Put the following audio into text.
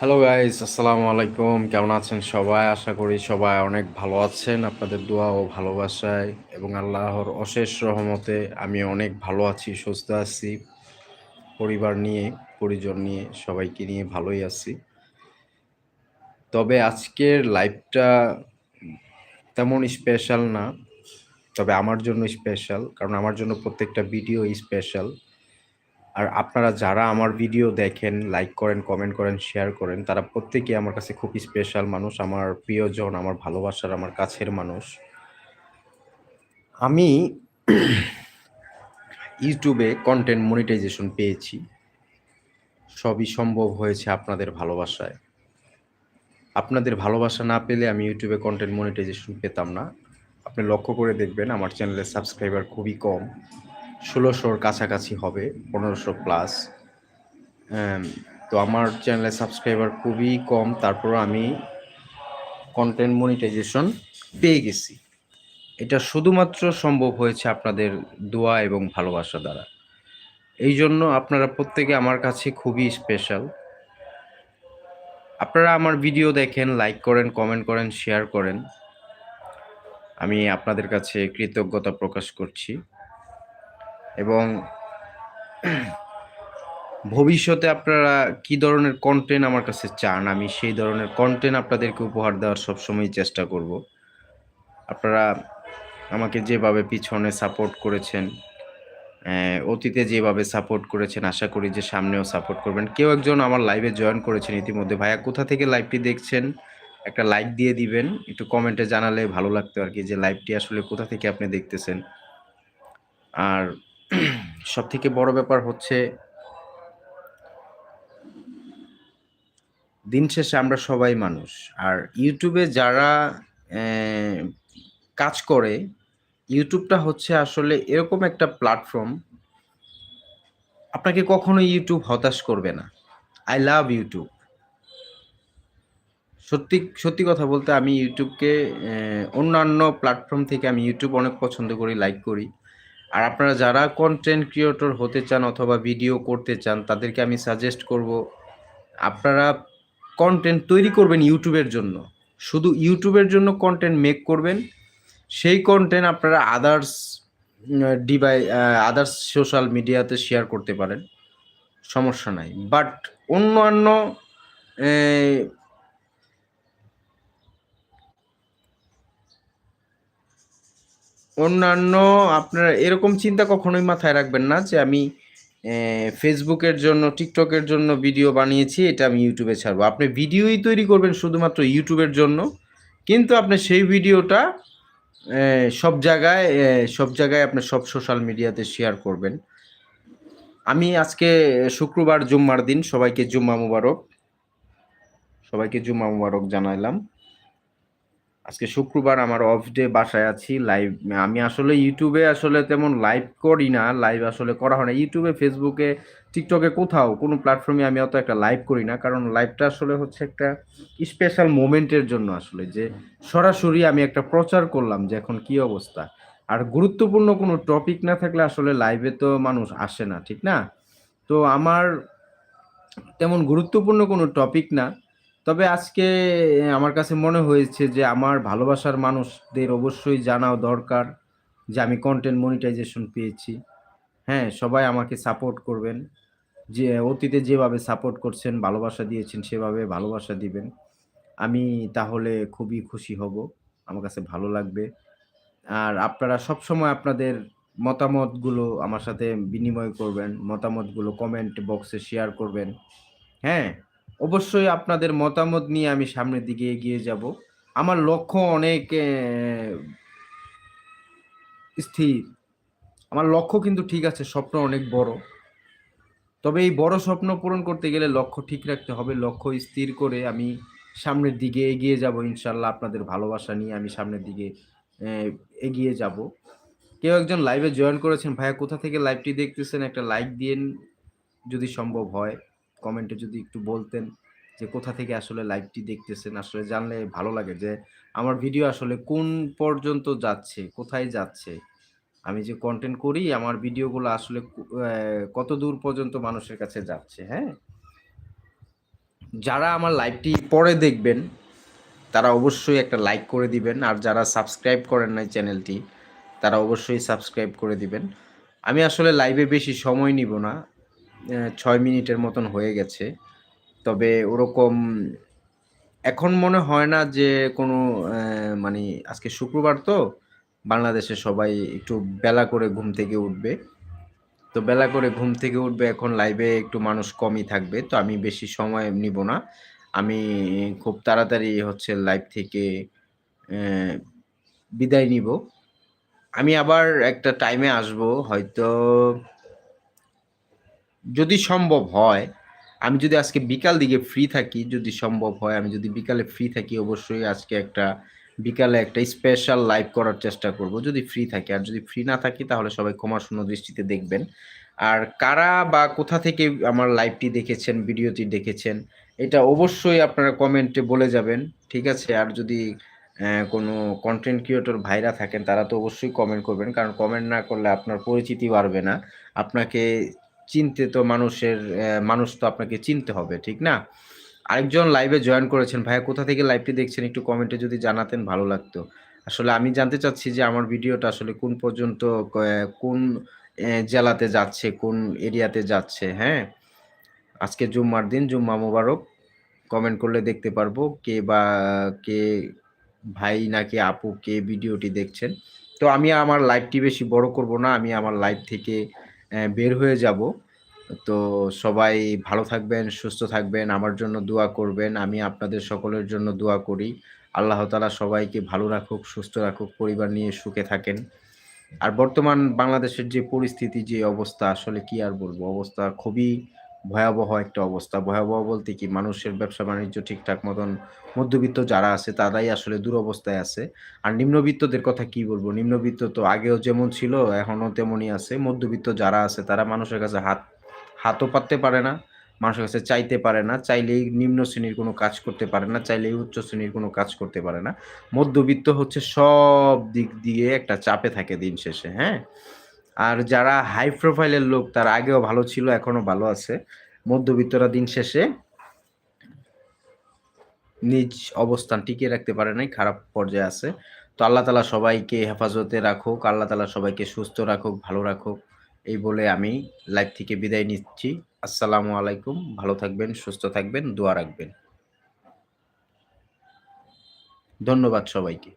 Hello guys আসসালামু আলাইকুম কেমন আছেন সবাই? আশা করি সবাই অনেক ভালো আছেন। আপনাদের দোয়া ও ভালোবাসায় এবং আল্লাহর অশেষ রহমতে আমি অনেক ভালো আছি, সুস্থ আছি। পরিবার নিয়ে, পরিজন নিয়ে, সবাইকে নিয়ে ভালোই আছি। তবে আজকের লাইভটা তেমন স্পেশাল না। তবে আমার জন্য স্পেশাল কারণ আমার জন্য প্রত্যেকটা ভিডিও স্পেশাল আর আপনারা যারা আমার ভিডিও দেখেন লাইক করেন কমেন্ট করেন শেয়ার করেন, তারা প্রত্যেকেই আমার কাছে খুব স্পেশাল মানুষ, আমার প্রিয়জন, আমার ভালোবাসার, আমার কাছের মানুষ। আমি ইউটিউবে কন্টেন্ট মনিটাইজেশন পেয়েছি। সবই সম্ভব হয়েছে আপনাদের ভালোবাসায়। আপনাদের ভালোবাসা না পেলে আমি ইউটিউবে কন্টেন্ট মনিটাইজেশন পেতাম না। আপনি লক্ষ্য করে দেখবেন, আমার চ্যানেলের সাবস্ক্রাইবার খুবই কম। ষোলোশোর কাছাকাছি হবে, পনেরোশো প্লাস তো আমার চ্যানেলে সাবস্ক্রাইবার খুবই কম, তারপর আমি কন্টেন্ট মনিটাইজেশন পেয়ে গেছি। এটা শুধুমাত্র সম্ভব হয়েছে আপনাদের দোয়া এবং ভালোবাসা দ্বারা। এই জন্য আপনারা প্রত্যেকে আমার কাছে খুবই স্পেশাল আপনারা আমার ভিডিও দেখেন লাইক করেন কমেন্ট করেন শেয়ার করেন। আমি আপনাদের কাছে কৃতজ্ঞতা প্রকাশ করছি। এবং ভবিষ্যতে আপনারা কি ধরনের কন্টেন্ট আমার কাছে চান? আমি সেই ধরনের কন্টেন্ট আপনাদেরকে উপহার দেওয়ার সবসময় চেষ্টা করব। আপনারা আমাকে যেভাবে পিছনে সাপোর্ট করেছেন অতীতে যেভাবে সাপোর্ট করেছেন, আশা করি যে সামনেও সাপোর্ট করবেন। কেউ একজন আমার লাইভে জয়েন করেছেন ইতিমধ্যে। ভাইয়া, কোথা থেকে লাইভটি দেখছেন? একটা লাইক দিয়ে দিবেন, একটু কমেন্টে জানালে ভালো লাগতো আর কি, যে লাইভটি আসলে কোথা থেকে আপনি দেখতেছেন? আর সব থেকে বড় ব্যাপার হচ্ছে, দিন শেষে আমরা সবাই মানুষ। আর ইউটিউবে যারা কাজ করে, ইউটিউবটা হচ্ছে আসলে এরকম একটা প্ল্যাটফর্ম, আপনাকে কখনো ইউটিউব হতাশ করবে না। I love YouTube. সত্যি সত্যি কথা বলতে আমি ইউটিউবকে অন্যান্য প্ল্যাটফর্ম থেকে আমি ইউটিউব অনেক পছন্দ করি, লাইক করি। আর আপনারা যারা কন্টেন্ট ক্রিয়েটর হতে চান অথবা ভিডিও করতে চান, তাদেরকে আমি সাজেস্ট করব, আপনারা কন্টেন্ট তৈরি করবেন ইউটিউবের জন্য। শুধু ইউটিউবের জন্য কন্টেন্ট মেক করবেন, সেই কন্টেন্ট আপনারা আদার্স ডিভাই আদার্স সোশ্যাল মিডিয়াতে শেয়ার করতে পারেন। সমস্যা নাই। বাট অন্যান্য অন্যান্য আপনারা এরকম চিন্তা কখনোই মাথায় রাখবেন না যে আমি ফেসবুকের জন্য টিকটকের জন্য ভিডিও বানিয়েছি, এটা আমি ইউটিউবে ছাড়বো। আপনি ভিডিওই তৈরি করবেন শুধুমাত্র ইউটিউবের জন্য, কিন্তু আপনি সেই ভিডিওটা সব জায়গায় সব জায়গায় আপনি সব সোশ্যাল মিডিয়াতে শেয়ার করবেন। আমি আজকে শুক্রবার জুম্মার দিন, সবাইকে জুম্মা মুবারক। সবাইকে জুম্মা মুবারক জানাইলাম। আজকে শুক্রবার আমার অফ ডে বাসায় আছি লাইভ আমি আসলে ইউটিউবে আসলে তেমন লাইভ করি না লাইভ আসলে করা হয় না। ইউটিউবে ফেসবুকে টিকটকে কোথাও কোনো প্ল্যাটফর্মে আমি অত একটা লাইভ করি না, কারণ লাইভটা আসলে হচ্ছে একটা স্পেশাল মোমেন্টের জন্য আসলে, যে সরাসরি আমি একটা প্রচার করলাম যে এখন কি অবস্থা। আর গুরুত্বপূর্ণ কোনো টপিক না থাকলে আসলে লাইভে তো মানুষ আসে না, ঠিক না? তো আমার তেমন গুরুত্বপূর্ণ কোনো টপিক না তবে আজকে আমার কাছে মনে হয়েছে যে আমার ভালোবাসার মানুষদের অবশ্যই জানাও দরকার যে আমি কন্টেন্ট মনিটাইজেশন পেয়েছি। হ্যাঁ সবাই আমাকে সাপোর্ট করবেন। যে, অতীতে যেভাবে সাপোর্ট করছেন, ভালোবাসা দিয়েছেন, সেভাবে ভালোবাসা দিবেন। আমি তাহলে খুবই খুশি হব। আমার কাছে ভালো লাগবে। আর আপনারা সবসময় আপনাদের মতামতগুলো আমার সাথে বিনিময় করবেন, মতামতগুলো কমেন্ট বক্সে শেয়ার করবেন। হ্যাঁ অবশ্যই আপনাদের মতামত নিয়ে আমি সামনের দিকে এগিয়ে যাব। আমার লক্ষ্য অনেক স্থির। আমার লক্ষ্য কিন্তু ঠিক আছে, স্বপ্ন অনেক বড়। তবে এই বড় স্বপ্ন পূরণ করতে গেলে লক্ষ্য ঠিক রাখতে হবে, লক্ষ্য স্থির করে আমি সামনের দিকে এগিয়ে যাব ইনশাল্লাহ আপনাদের ভালোবাসা নিয়ে আমি সামনের দিকে এগিয়ে যাব। কেউ একজন লাইভে জয়েন করেছেন, ভাইয়া কোথা থেকে লাইভটি দেখতেছেন, একটা লাইক দিন যদি সম্ভব হয়। কমেন্টে যদি একটু বলতেন যে কোথা থেকে আসলে লাইভটি দেখতেছেন, আসলে জানলে ভালো লাগে যে আমার ভিডিও আসলে কোন পর্যন্ত যাচ্ছে, কোথায় যাচ্ছে? আমি যে কন্টেন্ট করি, আমার ভিডিওগুলো আসলে কত দূর পর্যন্ত মানুষের কাছে যাচ্ছে হ্যাঁ? যারা আমার লাইভটি পরে দেখবেন, তারা অবশ্যই একটা লাইক করে দিবেন, আর যারা সাবস্ক্রাইব করেন নাই চ্যানেলটি তারা অবশ্যই সাবস্ক্রাইব করে দিবেন। আমি আসলে লাইভে বেশি সময় নিব না ছয় মিনিটের মতন হয়ে গেছে। তবে ওরকম এখন মনে হয় না যে কোনো মানে আজকে শুক্রবার তো, বাংলাদেশে সবাই একটু বেলা করে ঘুম থেকে উঠবে। তো বেলা করে ঘুম থেকে উঠবে, এখন লাইভে একটু মানুষ কমই থাকবে। তো আমি বেশি সময় নিব না। আমি খুব তাড়াতাড়ি হচ্ছে লাইভ থেকে বিদায় নিব। আমি আবার একটা টাইমে আসব, হয়তো যদি সম্ভব হয়, আমি যদি আজকে বিকাল দিকে ফ্রি থাকি, যদি সম্ভব হয়, আমি যদি বিকালে ফ্রি থাকি, অবশ্যই আজকে একটা বিকালে একটা স্পেশাল লাইভ করার চেষ্টা করব। যদি ফ্রি থাকি, আর যদি ফ্রি না থাকি, তাহলে সবাই ক্ষমাশূন্য দৃষ্টিতে দেখবেন। আর কারা বা কোথা থেকে আমার লাইভটি দেখেছেন ভিডিওটি দেখেছেন, এটা অবশ্যই আপনারা কমেন্টে বলে যাবেন, ঠিক আছে? আর যদি কোনো কন্টেন্ট ক্রিয়েটর ভাইরা থাকেন, তারা তো অবশ্যই কমেন্ট করবেন, কারণ কমেন্ট না করলে আপনার পরিচিতি বাড়বে না। আপনাকে চিনতে তো মানুষের মানুষ তো আপনাকে চিনতে হবে, ঠিক না? আরেকজন লাইভে জয়েন করেছেন। ভাইয়া, কোথা থেকে লাইভটি দেখছেন? একটু কমেন্টে যদি জানাতেন, ভালো লাগতো। আসলে আমি জানতে চাচ্ছি যে আমার ভিডিওটা আসলে কোন পর্যন্ত কোন জেলাতে যাচ্ছে, কোন এরিয়াতে যাচ্ছে হ্যাঁ? আজকে জুম্মার দিন, জুম্মা মোবারক। কমেন্ট করলে দেখতে পারব কে বা, কে ভাই নাকি আপু কে ভিডিওটি দেখছেন। তো আমি আমার লাইভটি বেশি বড় করব না। আমি আমার লাইভ থেকে বের হয়ে যাব। তো সবাই ভালো থাকবেন, সুস্থ থাকবেন। আমার জন্য দোয়া করবেন। আমি আপনাদের সকলের জন্য দোয়া করি। আল্লাহ তালা সবাইকে ভালো রাখুক, সুস্থ রাখুক, পরিবার নিয়ে সুখে থাকেন। আর বর্তমান বাংলাদেশের যে পরিস্থিতি, যে অবস্থা, আসলে কি আর বলব? অবস্থা খুবই ভয়াবহ একটা অবস্থা। ভয়াবহ বলতে কি, মানুষের ব্যবসা বাণিজ্য ঠিকঠাক মতন মধ্যবিত্ত যারা আছে, তারাই আসলে দুরবস্থায় আছে। আর নিম্নবিত্তদের কথা কি বলব? নিম্নবিত্ত তো আগেও যেমন ছিল, এখনও তেমনই আছে। মধ্যবিত্ত যারা আছে, তারা মানুষের কাছে হাত, হাতও পাততে পারে না, মানুষের কাছে চাইতে পারে না। চাইলেই নিম্ন শ্রেণির কোনো কাজ করতে পারে না, চাইলেই উচ্চ শ্রেণির কোনো কাজ করতে পারে না। মধ্যবিত্ত হচ্ছে সব দিক দিয়ে একটা চাপে থাকে দিন শেষে হ্যাঁ? আর যারা হাই প্রোফাইলের লোক, তার আগেও ভালো ছিল এখনও ভালো আছে। মধ্যবিত্তরা দিন শেষে নিজ অবস্থান টিকিয়ে রাখতে পারে নাই, খারাপ পর্যায়ে আছে। তো আল্লাহ তালা সবাইকে হেফাজতে রাখুক, আল্লাহ তালা সবাইকে সুস্থ রাখুক, ভালো রাখুক, এই বলে আমি লাইভ থেকে বিদায় নিচ্ছি। আসসালামু আলাইকুম, ভালো থাকবেন, সুস্থ থাকবেন, দোয়া রাখবেন। ধন্যবাদ সবাইকে।